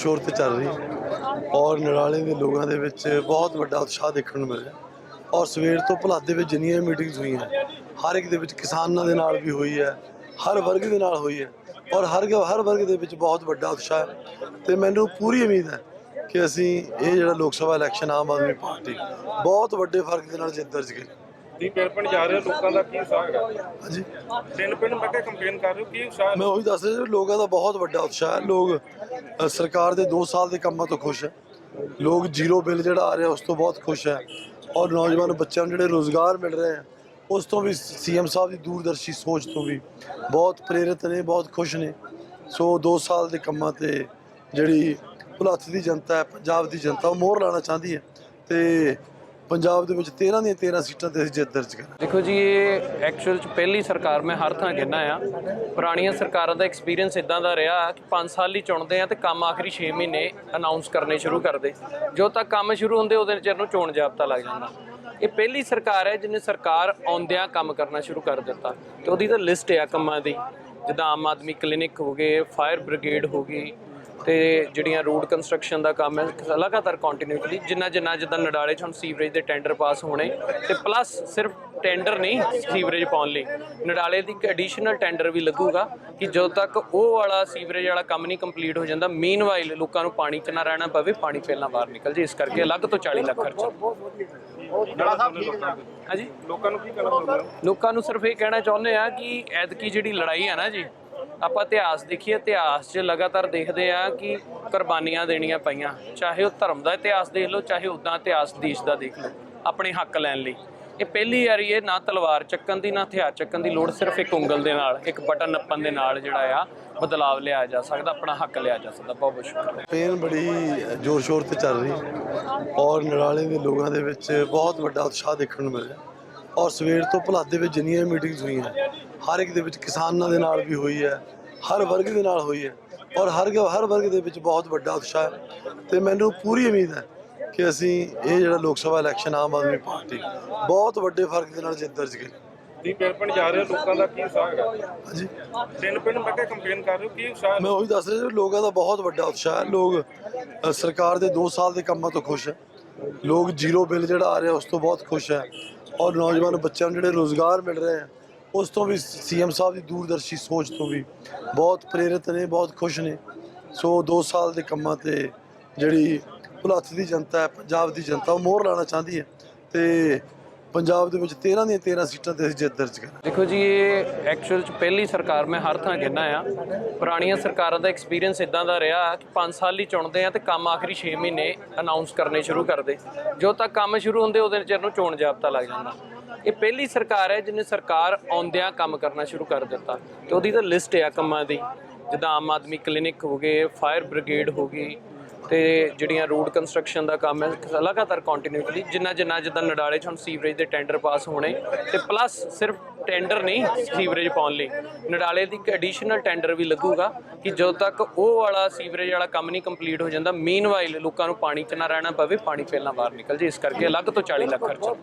ਸ਼ੋਰ ਤੇ ਚੱਲ ਰਹੀ ਔਰ ਨਰਾਲੇ ਦੇ ਲੋਕਾਂ ਦੇ ਵਿੱਚ ਬਹੁਤ ਵੱਡਾ ਉਤਸ਼ਾਹ ਦੇਖਣ ਨੂੰ ਮਿਲ ਰਿਹਾ। ਔਰ ਸਵੇਰ ਤੋਂ ਭਲਾਦ ਦੇ ਵਿੱਚ ਜਿੰਨੀਆਂ ਮੀਟਿੰਗਸ ਹੋਈਆਂ, ਹਰ ਇੱਕ ਦੇ ਵਿੱਚ ਕਿਸਾਨਾਂ ਦੇ ਨਾਲ ਵੀ ਹੋਈ ਹੈ, ਹਰ ਵਰਗ ਦੇ ਨਾਲ ਹੋਈ ਹੈ। ਔਰ ਹਰ ਹਰ ਵਰਗ ਦੇ ਵਿੱਚ ਬਹੁਤ ਵੱਡਾ ਉਤਸ਼ਾਹ ਹੈ। ਤੇ ਮੈਨੂੰ ਪੂਰੀ ਉਮੀਦ ਹੈ ਕਿ ਅਸੀਂ ਇਹ ਜਿਹੜਾ ਲੋਕ ਸਭਾ ਇਲੈਕਸ਼ਨ ਆਮ ਆਦਮੀ ਪਾਰਟੀ, ਬਹੁਤ ਵੱਡੇ ਫ਼ਰਕ ਦੇ ਨਾਲ ਜਿੱਤ ਦਰਜ ਕਰੀ ਦੀ ਪਿੰਡ ਜਾ ਰਹੇ ਹੋ, ਲੋਕਾਂ ਦਾ ਕੀ ਉਤਸ਼ਾਹ ਹੈਗਾ? ਹਾਂਜੀ। ਤਿੰਨ ਪਿੰਡ ਮੈਂ ਕਿਹਾ ਕੰਪੇਨ ਕਰ ਰਹੇ ਹੋ ਕੀ ਉਤਸ਼ਾਹ ਮੈਂ ਉਹੀ ਦੱਸ ਰਿਹਾ ਜੀ ਲੋਕਾਂ ਦਾ ਬਹੁਤ ਵੱਡਾ ਉਤਸ਼ਾਹ ਹੈ। ਲੋਕ ਅ, ਸਰਕਾਰ ਦੇ 2 ਸਾਲ ਦੇ ਕੰਮਾਂ ਤੋਂ ਖੁਸ਼ ਹੈ। ਲੋਕ ਜ਼ੀਰੋ ਬਿੱਲ ਜਿਹੜਾ ਆ ਰਿਹਾ ਉਸ ਤੋਂ ਬਹੁਤ ਖੁਸ਼ ਹੈ। ਔਰ ਨੌਜਵਾਨ ਬੱਚਿਆਂ ਨੂੰ ਜਿਹੜੇ ਰੋਜ਼ਗਾਰ ਮਿਲ ਰਹੇ ਹੈ ਉਸ ਤੋਂ ਵੀ ਸੀਐਮ ਸਾਹਿਬ ਦੀ ਦੂਰਦਰਸ਼ੀ ਸੋਚ ਤੋਂ ਵੀ ਬਹੁਤ ਪ੍ਰੇਰਿਤ ਨੇ ਬਹੁਤ ਖੁਸ਼ ਨੇ। ਸੋ 2 ਸਾਲ ਦੇ ਕੰਮਾਂ ਤੇ ਜਿਹੜੀ ਭੁਲੱਥ ਦੀ ਜਨਤਾ ਹੈ ਪੰਜਾਬ ਦੀ ਜਨਤਾ ਉਹ ਮੋਹਰ ਲਾਣਾ ਚਾਹੁੰਦੀ ਹੈ। ਤੇ ਪੰਜਾਬ ਦੇ ਵਿੱਚ 13 ਦੀਆਂ 13 ਸੀਟਾਂ ਤੇ ਅਸੀਂ ਜਿੱਤ ਦਰਜ ਕਰਾਂਗੇ। ਦੇਖੋ ਜੀ, ਇਹ ਐਕਚੁਅਲ ਚ ਪਹਿਲੀ ਸਰਕਾਰ ਮੈਂ ਹਰ ਥਾਂ ਕਹਿੰਦਾ ਆ। ਪੁਰਾਣੀਆਂ ਸਰਕਾਰਾਂ ਦਾ ਐਕਸਪੀਰੀਅੰਸ ਇਦਾਂ ਦਾ ਰਿਹਾ ਕਿ 5 ਸਾਲ ਹੀ ਚੁਣਦੇ ਆ ਤੇ ਕੰਮ ਆਖਰੀ 6 ਮਹੀਨੇ ਅਨਾਉਂਸ ਕਰਨੇ ਸ਼ੁਰੂ ਕਰਦੇ। ਜੋ ਤੱਕ ਕੰਮ ਸ਼ੁਰੂ ਹੁੰਦੇ, ਉਹਦੇ ਚਿਰ ਨੂੰ ਚੋਣ ਜਾਬਤਾ ਲੱਗ ਜਾਂਦਾ। ਇਹ ਪਹਿਲੀ ਸਰਕਾਰ ਹੈ ਜਿਹਨੇ ਸਰਕਾਰ ਆਉਂਦਿਆਂ ਕੰਮ ਕਰਨਾ ਸ਼ੁਰੂ ਕਰ ਦਿੱਤਾ। ਤੇ ਉਹਦੀ ਤਾਂ ਲਿਸਟ ਆ ਕੰਮਾਂ ਦੀ। ਜਿੱਦਾਂ ਆਮ ਆਦਮੀ ਕਲੀਨਿਕ ਹੋ ਗਏ ਫਾਇਰ ਬ੍ਰਿਗੇਡ ਹੋ ਗਈ ਤੇ ਜਿਹੜੀਆਂ ਰੋਡ ਕੰਸਟਰਕਸ਼ਨ ਦਾ ਕੰਮ ਹੈ ਲਗਾਤਾਰ ਕੰਟੀਨਿਊਟਲੀ ਜਿੰਨਾ ਜਿੰਨਾ ਜਿੱਦਾਂ ਨਡਾਲੇ 'ਚ ਹੁਣ ਸੀਵਰੇਜ ਦੇ ਟੈਂਡਰ ਪਾਸ ਹੋਣੇ ਤੇ ਪਲੱਸ ਸਿਰਫ ਟੈਂਡਰ ਨਹੀਂ ਸੀਵਰੇਜ ਪਾਉਣ ਲਈ। ਨਡਾਲੇ ਦੀ ਇੱਕ ਐਡੀਸ਼ਨਲ ਟੈਂਡਰ ਵੀ ਲੱਗੂਗਾ ਕਿ ਜਦੋਂ ਤੱਕ ਉਹ ਵਾਲਾ ਸੀਵਰੇਜ ਵਾਲਾ ਕੰਮ ਨਹੀਂ ਕੰਪਲੀਟ ਹੋ ਜਾਂਦਾ ਮੀਨਵਾਈਲ ਲੋਕਾਂ ਨੂੰ ਪਾਣੀ 'ਚ ਨਾ ਰਹਿਣਾ ਪਵੇ ਪਾਣੀ ਪਹਿਲਾਂ ਬਾਹਰ ਨਿਕਲ ਜੇ ਇਸ ਕਰਕੇ ਅਲੱਗ ਤੋਂ 40 ਲੱਖ ਖਰਚਾ। ਹਾਂਜੀ? ਲੋਕਾਂ ਨੂੰ ਕੀ ਕਹਿਣਾ ਚਾਹੁੰਦੇ ਹੋ? ਲੋਕਾਂ ਨੂੰ ਸਿਰਫ ਇਹ ਕਹਿਣਾ ਚਾਹੁੰਦੇ ਆ ਕਿ ਐਤਕੀ ਜਿਹੜੀ ਲੜਾਈ ਆ ਨਾ ਜੀ ਆਪਾਂ ਇਤਿਹਾਸ ਦੇਖੀਏ, ਇਤਿਹਾਸ 'ਚ ਲਗਾਤਾਰ ਦੇਖਦੇ ਆ ਕਿ ਕੁਰਬਾਨੀਆਂ ਦੇਣੀਆਂ ਪਈਆਂ। ਚਾਹੇ ਉਹ ਧਰਮ ਦਾ ਇਤਿਹਾਸ ਦੇਖ ਲਓ, ਚਾਹੇ ਉਦਾਂ ਇਤਿਹਾਸ ਦੇਸ਼ ਦਾ ਦੇਖ ਲਓ, ਆਪਣੇ ਹੱਕ ਲੈਣ ਲਈ। ਇਹ ਪਹਿਲੀ ਵਾਰੀ ਇਹ ਨਾ ਤਲਵਾਰ ਚੱਕਣ ਦੀ, ਨਾ ਹਥਿਆਰ ਚੱਕਣ ਦੀ ਲੋੜ, ਸਿਰਫ ਇੱਕ ਉਂਗਲ ਦੇ ਨਾਲ, ਇੱਕ ਬਟਨ ਨੱਪਣ ਦੇ ਨਾਲ ਜਿਹੜਾ ਆ, ਬਦਲਾਵ ਲਿਆ ਜਾ ਸਕਦਾ, ਆਪਣਾ ਹੱਕ ਲਿਆ ਜਾ ਸਕਦਾ। ਬਹੁਤ ਬਹੁਤ ਸ਼ੁਕਰੀਆ। ਕੈਂਪੇਨ ਬੜੀ ਜ਼ੋਰ ਸ਼ੋਰ ਤੇ ਚੱਲ ਰਹੀ ਔਰ ਨਰਾਲੇ ਦੇ ਲੋਕਾਂ ਦੇ ਵਿੱਚ ਬਹੁਤ ਵੱਡਾ ਉਤਸ਼ਾਹ ਦੇਖਣ ਨੂੰ ਮਿਲ ਰਿਹਾ। ਔਰ ਸਵੇਰ ਤੋਂ ਭਲਾਦ ਵਿੱਚ ਜਿੰਨੀਆਂ ਮੀਟਿੰਗਸ ਹੋਈਆਂ ਹਰ ਇੱਕ ਦੇ ਵਿੱਚ ਕਿਸਾਨਾਂ ਦੇ ਨਾਲ ਵੀ ਹੋਈ ਹੈ ਹਰ ਵਰਗ ਦੇ ਨਾਲ ਹੋਈ ਹੈ ਔਰ ਹਰ ਹਰ ਵਰਗ ਦੇ ਵਿੱਚ ਬਹੁਤ ਵੱਡਾ ਉਤਸ਼ਾਹ ਹੈ ਤੇ ਮੈਨੂੰ ਪੂਰੀ ਉਮੀਦ ਹੈ ਕਿ ਅਸੀਂ ਇਹ ਜਿਹੜਾ ਲੋਕ ਸਭਾ ਇਲੈਕਸ਼ਨ ਆਮ ਆਦਮੀ ਪਾਰਟੀ ਬਹੁਤ ਵੱਡੇ ਫ਼ਰਕ ਦੇ ਨਾਲ ਜਿੱਤ ਦਰਜ ਕਰੀ। ਦੀ ਪਿੰਡ ਜਾ ਰਹੇ ਹੋ, ਲੋਕਾਂ ਦਾ ਕੀ ਉਤਸ਼ਾਹ ਹੈਗਾ? ਹਾਂਜੀ। ਤਿੰਨ ਪਿੰਡ ਮੈਂ ਕਿਹਾ ਕੰਪੇਨ ਕਰ ਰਹੇ ਹੋ, ਕੀ ਉਤਸ਼ਾਹ ਮੈਂ ਉਹੀ ਦੱਸ ਰਿਹਾ ਲੋਕਾਂ ਦਾ ਬਹੁਤ ਵੱਡਾ ਉਤਸ਼ਾਹ ਹੈ। ਲੋਕ ਸਰਕਾਰ ਦੇ 2 ਸਾਲ ਦੇ ਕੰਮਾਂ ਤੋਂ ਖੁਸ਼ ਹੈ। ਲੋਕ ਜ਼ੀਰੋ ਬਿੱਲ ਜਿਹੜਾ ਆ ਰਿਹਾ ਉਸ ਤੋਂ ਬਹੁਤ ਖੁਸ਼ ਹੈ। ਔਰ ਨੌਜਵਾਨ ਬੱਚਿਆਂ ਨੂੰ ਜਿਹੜੇ ਰੋਜ਼ਗਾਰ ਮਿਲ ਰਹੇ ਹੈ ਉਸ ਤੋਂ ਵੀ ਸੀਐਮ ਸਾਹਿਬ ਦੀ ਦੂਰਦਰਸ਼ੀ ਸੋਚ ਤੋਂ ਵੀ ਬਹੁਤ ਪ੍ਰੇਰਿਤ ਨੇ, ਬਹੁਤ ਖੁਸ਼ ਨੇ। ਸੋ 2 ਸਾਲ ਦੇ ਕੰਮਾਂ ਤੇ ਜਿਹੜੀ ਭੁਲੱਥ ਦੀ ਜਨਤਾ ਹੈ, ਪੰਜਾਬ ਦੀ ਜਨਤਾ ਉਹ ਮੋਹਰ ਲਾਣਾ ਚਾਹੁੰਦੀ ਹੈ ਤੇ ਪੰਜਾਬ ਦੇ ਵਿੱਚ 13 ਦੀਆਂ 13 ਸੀਟਾਂ ਤੇ ਅਸੀਂ ਜਿੱਤ ਦਰਜ ਕਰਾਂਗੇ। ਦੇਖੋ ਜੀ, ਇਹ ਐਕਚੁਅਲ ਚ ਪਹਿਲੀ ਸਰਕਾਰ ਮੈਂ ਹਰ ਥਾਂ ਕਹਿੰਦਾ ਆ। ਪੁਰਾਣੀਆਂ ਸਰਕਾਰਾਂ ਦਾ ਐਕਸਪੀਰੀਅੰਸ ਇਦਾਂ ਦਾ ਰਿਹਾ ਕਿ 5 ਸਾਲ ਹੀ ਚੁਣਦੇ ਆ ਤੇ ਕੰਮ ਆਖਰੀ 6 ਮਹੀਨੇ ਅਨਾਉਂਸ ਕਰਨੇ ਸ਼ੁਰੂ ਕਰਦੇ। ਜੋ ਤੱਕ ਕੰਮ ਸ਼ੁਰੂ ਹੁੰਦੇ, ਉਹਦੇ ਚਿਰ ਨੂੰ ਚੋਣ ਜਾਬਤਾ ਲੱਗ ਜਾਂਦਾ। ਇਹ ਪਹਿਲੀ ਸਰਕਾਰ ਹੈ ਜਿਹਨੇ ਸਰਕਾਰ ਆਉਂਦਿਆਂ ਕੰਮ ਕਰਨਾ ਸ਼ੁਰੂ ਕਰ ਦਿੱਤਾ। ਤੇ ਉਹਦੀ ਤਾਂ ਲਿਸਟ ਆ ਕੰਮਾਂ ਦੀ। ਜਿੱਦਾਂ ਆਮ ਆਦਮੀ ਕਲੀਨਿਕ ਹੋ ਗਏ ਫਾਇਰ ਬ੍ਰਿਗੇਡ ਹੋ ਗਈ ਤੇ ਜਿਹੜੀਆਂ ਰੋਡ ਕੰਸਟਰਕਸ਼ਨ ਦਾ ਕੰਮ ਹੈ ਲਗਾਤਾਰ ਕੰਟੀਨਿਊਟਲੀ ਜਿੰਨਾ ਜਿੰਨਾ ਜਿੱਦਾਂ ਨਡਾਲੇ 'ਚ ਹੁਣ ਸੀਵਰੇਜ ਦੇ ਟੈਂਡਰ ਪਾਸ ਹੋਣੇ ਤੇ ਪਲੱਸ ਸਿਰਫ ਟੈਂਡਰ ਨਹੀਂ ਸੀਵਰੇਜ ਪਾਉਣ ਲਈ। ਨਡਾਲੇ ਦੀ ਇੱਕ ਐਡੀਸ਼ਨਲ ਟੈਂਡਰ ਵੀ ਲੱਗੂਗਾ ਕਿ ਜਦੋਂ ਤੱਕ ਉਹ ਵਾਲਾ ਸੀਵਰੇਜ ਵਾਲਾ ਕੰਮ ਨਹੀਂ ਕੰਪਲੀਟ ਹੋ ਜਾਂਦਾ ਮੀਨਵਾਈਲ ਲੋਕਾਂ ਨੂੰ ਪਾਣੀ 'ਚ ਨਾ ਰਹਿਣਾ ਪਵੇ ਪਾਣੀ ਪਹਿਲਾਂ ਬਾਹਰ ਨਿਕਲ ਜੇ ਇਸ ਕਰਕੇ ਅਲੱਗ ਤੋਂ 40 ਲੱਖ ਖਰਚਾ।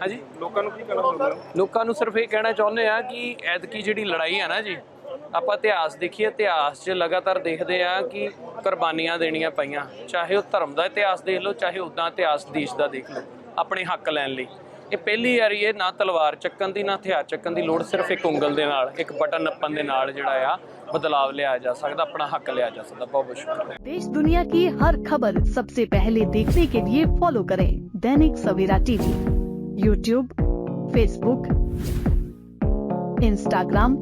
ਹਾਂਜੀ? ਲੋਕਾਂ ਨੂੰ ਕੀ ਕਹਿਣਾ ਚਾਹੁੰਦੇ ਲੋਕਾਂ ਨੂੰ ਸਿਰਫ ਇਹ ਕਹਿਣਾ ਚਾਹੁੰਦੇ ਆ ਕਿ ਐਤਕੀ ਜਿਹੜੀ ਲੜਾਈ ਆ ਨਾ ਜੀ ਆਪਾਂ ਇਤਿਹਾਸ ਦੇਖੀਏ ਇਤਿਹਾਸ 'ਚ ਲਗਾਤਾਰ ਦੇਖਦੇ ਆ ਕਿ ਕੁਰਬਾਨੀਆਂ ਦੇਣੀਆਂ ਪਈਆਂ ਚਾਹੇ ਉਹ ਧਰਮ ਦਾ ਇਤਿਹਾਸ ਦੇਖ ਲਓ ਚਾਹੇ ਉਦਾਂ ਇਤਿਹਾਸ ਦੇਸ਼ ਦਾ ਦੇਖ ਲਓ ਆਪਣੇ ਹੱਕ ਲੈਣ ਲਈ ਇਹ ਪਹਿਲੀ ਵਾਰੀ ਇਹ ਨਾ ਤਲਵਾਰ ਚੱਕਣ ਦੀ ਨਾ ਹਥਿਆਰ ਚੱਕਣ ਦੀ ਲੋੜ ਸਿਰਫ ਇੱਕ ਉਂਗਲ ਦੇ ਨਾਲ ਇੱਕ ਬਟਨ ਨੱਪਣ ਦੇ ਨਾਲ ਜਿਹੜਾ ਆ ਬਦਲਾਵ ਲਿਆ ਜਾ ਸਕਦਾ ਆਪਣਾ ਹੱਕ ਲਿਆ ਜਾ ਸਕਦਾ ਬਹੁਤ ਬਹੁਤ ਸ਼ੁਕਰੀਆ देश दुनिया की हर खबर सबसे पहले देखने के लिए फॉलो करें Dainik Savera TV YouTube Facebook Instagram